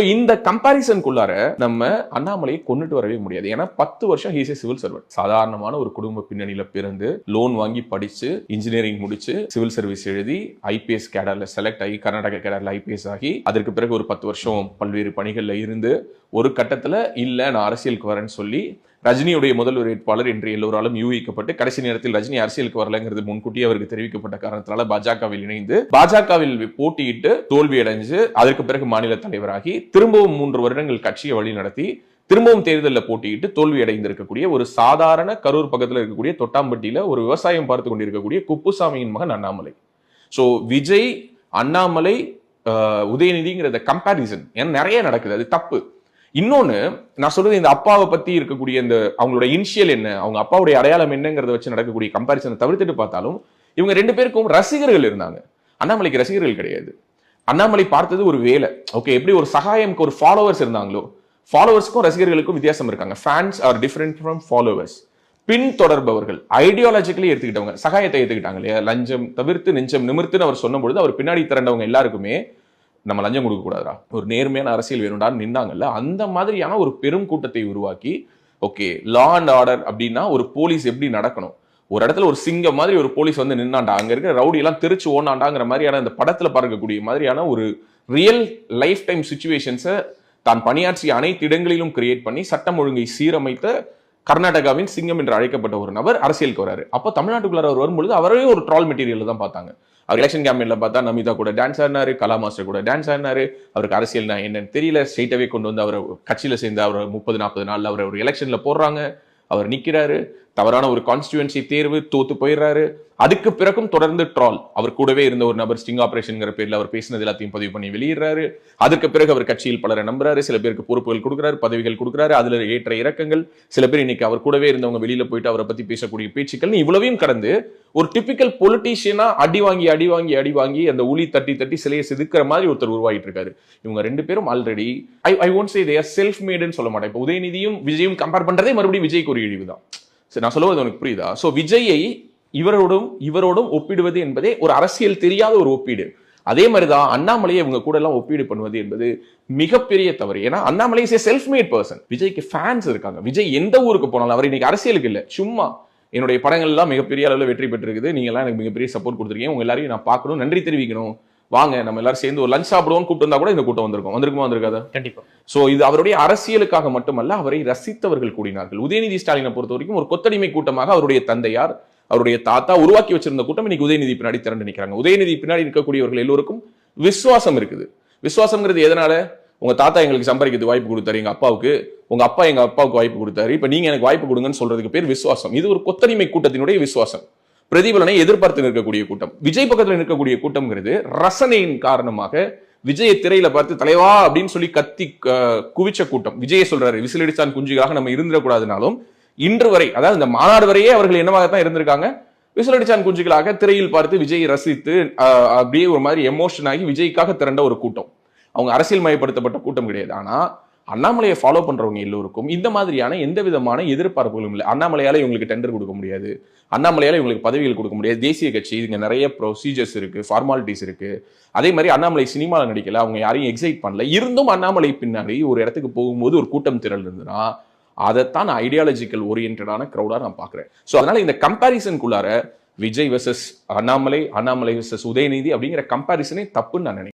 இந்த கம்பாரிசனுக்குள்ளார நம்ம அண்ணாமலையை கொண்டுட்டு வரவே முடியாது. ஏன்னா பத்து வருஷம் ஹீஸ் சிவில் சர்வெண்ட் சாதாரணமான ஒரு குடும்ப பின்னணியில பிறந்து லோன் வாங்கி படிச்சு இன்ஜினியரிங் முடிச்சு சிவில் சர்வீஸ் எழுதி ஐபிஎஸ் கேடர்ல செலக்ட் ஆகி கர்நாடக கேடர்ல ஐபிஎஸ் ஆகி அதற்கு பிறகு ஒரு பத்து வருஷம் பல்வேறு பணிகள்ல இருந்து ஒரு கட்டத்துல இல்ல நான் அரசியலுக்கு வரேன்னு சொல்லி ரஜினியுடைய முதல் வேட்பாளர் என்று எல்லோராலும் யூகிக்கப்பட்டு கடைசி நேரத்தில் ரஜினி அரசியலுக்கு வரலங்கிறது முன்கூட்டியே அவருக்கு தெரிவிக்கப்பட்ட காரணத்தினால பாஜகவில் இணைந்து பாஜகவில் போட்டியிட்டு தோல்வியடைஞ்சு அதற்கு பிறகு மாநில தலைவராகி திரும்பவும் மூன்று வருடங்கள் கட்சியை வழி நடத்தி திரும்பவும் தேர்தலில் போட்டியிட்டு தோல்வி அடைந்திருக்கக்கூடிய ஒரு சாதாரண கரூர் பக்கத்தில் இருக்கக்கூடிய தொட்டாம்பட்டியில ஒரு விவசாயம் பார்த்து கொண்டிருக்கக்கூடிய குப்புசாமியின் மகன் அண்ணாமலை. ஸோ விஜய் அண்ணாமலை உதயநிதிங்கிறத கம்பேரிசன் கம்பாரிசன் ஏன்னா நிறைய நடக்குது. அது தப்பு. இன்னொன்று நான் சொல்றது இந்த அப்பாவை பத்தி இருக்கக்கூடிய இந்த அவங்களோட இனிஷியல் என்ன அவங்க அப்பாவுடைய அடையாளம் என்னங்கிறத வச்சு நடக்கக்கூடிய கம்பாரிசனை தவிர்த்துட்டு பார்த்தாலும் இவங்க ரெண்டு பேருக்கும் ரசிகர்கள் இருந்தாங்க. அண்ணாமலைக்கு ரசிகர்கள் கிடையாது. அண்ணாமலை பார்த்தது ஒரு வேலை. ஓகே எப்படி ஒரு சகாயம்க்கு ஒரு ஃபாலோவர்ஸ் இருந்தாங்களோ ஃபாலோவர்ஸ்க்கும் ரசிகர்களுக்கும் வித்தியாசம் இருக்காங்க. Fans are different from followers பின் தொடர்பவர்கள் ஐடியாலஜிக்கலி எடுத்துக்கிட்டவங்க சகாயத்தை எடுத்துக்கிட்டாங்க இல்லையா? லஞ்சம் தவிர்த்து நெஞ்சம் நிமிர்த்துன்னு அவர் சொன்னபொழுது அவர் பின்னாடி திரண்டவங்க எல்லாருக்குமே நம்ம லஞ்சம் கொடுக்கக்கூடாதா ஒரு நேர்மையான அரசியல் வேணும்டான்னு நின்னாங்கல்ல அந்த மாதிரியான ஒரு பெரும் கூட்டத்தை உருவாக்கி ஓகே லா அண்ட் ஆர்டர் அப்படின்னா ஒரு போலீஸ் எப்படி நடக்கணும்? ஒரு இடத்துல ஒரு சிங்கம் மாதிரி ஒரு போலீஸ் வந்து நின்னாண்டா? அங்கே இருக்கிற ரவுடி எல்லாம் திருச்சி ஓனாண்டாங்கிற மாதிரியான இந்த படத்தில் பார்க்கக்கூடிய மாதிரியான ஒரு ரியல் லைஃப் டைம் சுச்சுவேஷன்ஸை தான் பணியாற்றிய அனைத்து இடங்களிலும் கிரியேட் பண்ணி சட்டம் ஒழுங்கை சீரமைத்த கர்நாடகாவின் சிங்கம் என்று அழைக்கப்பட்ட ஒரு நபர் அரசியலுக்கு வராரு. அப்போ தமிழ்நாட்டுக்குள்ளார அவர் வரும்பொழுது அவரே ஒரு ட்ரால் மெட்டீரியல் தான் பார்த்தாங்க. அவர் எலெக்ஷன் கேம்பெயினில் பார்த்தா நமிதா கூட டான்ஸ் ஆடினாரு கலா மாஸ்டர் கூட டான்ஸ் ஆடினாரு. அவருக்கு அரசியல்னா என்னன்னு தெரியல. ஸ்ட்ரெயிட்டாவே கொண்டு வந்து அவர் கட்சியில் சேர்ந்து அவர் முப்பது நாற்பது நாளில் அவர் ஒரு எலெக்ஷனில் போடுறாங்க. அவர் நிற்கிறாரு தவறான ஒரு கான்ஸ்டியூன்சி தேர்வு தோத்து போயிடுறாரு. அதுக்கு பிறகும் தொடர்ந்து ட்ரால் அவர் கூடவே இருந்த ஒரு நபர் ஸ்டிங் ஆபரேஷன்ங்கிற பேர்ல அவர் பேசினது எல்லாத்தையும் பதிவு பண்ணி வெளியிடுறாரு. அதுக்கு பிறகு அவர் கட்சியில் பலரை நம்புறாரு. சில பேருக்கு பொறுப்புகள் கொடுக்குறாரு பதவிகள் கொடுக்குறாரு. அதுல ஏற்ற இறக்கங்கள். சில பேர் இன்னைக்கு அவர் கூடவே இருந்தவங்க வெளியில போயிட்டு அவரை பத்தி பேசக்கூடிய பேச்சுக்கள் இவ்வளவையும் கடந்து ஒரு டிபிக்கல் பொலிட்டீஷியனா அடி வாங்கி அடி வாங்கி அடி வாங்கி அந்த உளி தட்டி தட்டி சிலையை செதுக்கிற மாதிரி ஒருத்தர் உருவாகிட்டு இருக்காரு. இவங்க ரெண்டு பேரும் already I I won't say they're self மேடுன்னு சொல்ல மாட்டேன். இப்போ உதயநிதியும் விஜயும் கம்பேர் பண்றதே மறுபடியும் விஜய்க்கு ஒரு இழிவு தான் சரி நான் சொல்லுவது உனக்கு புரியுதா? ஸோ விஜயை இவரோடும் இவரோடும் ஒப்பிடுவது என்பதே ஒரு அரசியல் தெரியாத ஒரு ஒப்பீடு. அதே மாதிரிதான் அண்ணாமலையை இவங்க கூட எல்லாம் ஒப்பீடு பண்ணுவது என்பது மிகப்பெரிய தவறு. ஏன்னா Annamalai is self made person விஜய்க்கு ஃபேன்ஸ் இருக்காங்க. விஜய் எந்த ஊருக்கு போனாலும் அவர் இன்னைக்கு அரசியலுக்கு இல்லை. சும்மா என்னுடைய படங்கள்லாம் மிகப்பெரிய அளவில் வெற்றி பெற்றிருக்குது. நீங்கள்லாம் எனக்கு மிகப்பெரிய சப்போர்ட் கொடுத்துருக்கீங்க. உங்க எல்லாரையும் நான் பார்க்கணும். நன்றி தெரிவிக்கணும். வாங்க நம்ம எல்லாரும் சேர்ந்து ஒரு லஞ்ச் சாப்பிடுவோம் கூப்பிட்டு வந்தா கூட இந்த கூட்டம் வந்திருக்கும். வந்திருக்குமா வந்திருக்காதா? கண்டிப்பா. சோ இது அவருடைய அரசியலுக்காக மட்டுமல்ல அவரை ரசித்தவர்கள் கூடினார்கள். உதயநிதி ஸ்டாலினை பொறுத்த வரைக்கும் ஒரு கொத்தடிமை கூட்டமாக அவருடைய தந்தையார் அவருடைய தாத்தா உருவாக்கி வச்சிருந்த கூட்டம் இன்னைக்கு உதயநிதி பின்னாடி திரண்டு நிக்கிறாங்க. உதயநிதி பின்னாடி இருக்கக்கூடியவர்கள் எல்லோருக்கும் விசுவாசம் இருக்குது. விசுவாசம்ங்கிறது எதனால? உங்க தாத்தா எங்களுக்கு சம்பாதிக்கிறது வாய்ப்பு கொடுத்தாரு எங்க அப்பாவுக்கு. உங்க அப்பா எங்க அப்பாவுக்கு வாய்ப்பு கொடுத்தாரு. இப்ப நீங்க எனக்கு வாய்ப்பு கொடுங்கன்னு சொல்றதுக்கு பேர் விசுவாசம். இது ஒரு கொத்தடிமை கூட்டத்தினுடைய விசுவாசம். பிரதிபலனை எதிர்பார்த்து நிற்கக்கூடிய கூட்டம். விஜய் பக்கத்தில் நிற்கக்கூடிய கூட்டம்ங்கிறது ரசனையின் காரணமாக விஜய திரையில பார்த்து தலைவா அப்படின்னு சொல்லி கத்தி குவிச்ச கூட்டம். விஜய சொல்றாரு விசிலடிச்சான் குஞ்சுக்காக நம்ம இருந்துடக்கூடாதுனாலும் இன்று வரை அதாவது இந்த மாநாடு வரையே அவர்கள் என்னவாகத்தான் இருந்திருக்காங்க? விசிலடிச்சான் குஞ்சுகளாக திரையில் பார்த்து விஜய் ரசித்து அப்படியே ஒரு மாதிரி எமோஷன் ஆகி விஜய்க்காக திரண்ட ஒரு கூட்டம். அவங்க அரசியல் மயப்படுத்தப்பட்ட கூட்டம் கிடையாது. ஆனா அண்ணாமலையை ஃபாலோ பண்றவங்க எல்லோருக்கும் இந்த மாதிரியான எந்த விதமான எதிர்பார்ப்புகளும் இல்லை. அண்ணாமலையால இவங்களுக்கு டெண்டர் கொடுக்க முடியாது. அண்ணாமலையால இவங்களுக்கு பதவிகள் கொடுக்க முடியாது. தேசிய கட்சி இங்க நிறைய ப்ரொசீஜர்ஸ் இருக்கு ஃபார்மாலிட்டிஸ் இருக்கு. அதே மாதிரி அண்ணாமலை சினிமாவில் நடிக்கல அவங்க யாரையும் எக்ஸைட் பண்ணல. இருந்தும் அண்ணாமலை பின்னாடி ஒரு இடத்துக்கு போகும்போது ஒரு கூட்டம் திரள் இருந்ததுன்னா அதைத்தான் ஐடியாலஜிக்கல் ஓரியன்டான க்ரௌடாக நான் பார்க்குறேன். ஸோ அதனால இந்த கம்பாரிசனுக்குள்ளார விஜய் வெர்சஸ் அண்ணாமலை அண்ணாமலை வெர்சஸ் உதயநிதி அப்படிங்கிற கம்பாரிசனே தப்புன்னு நான் நினைக்கிறேன்.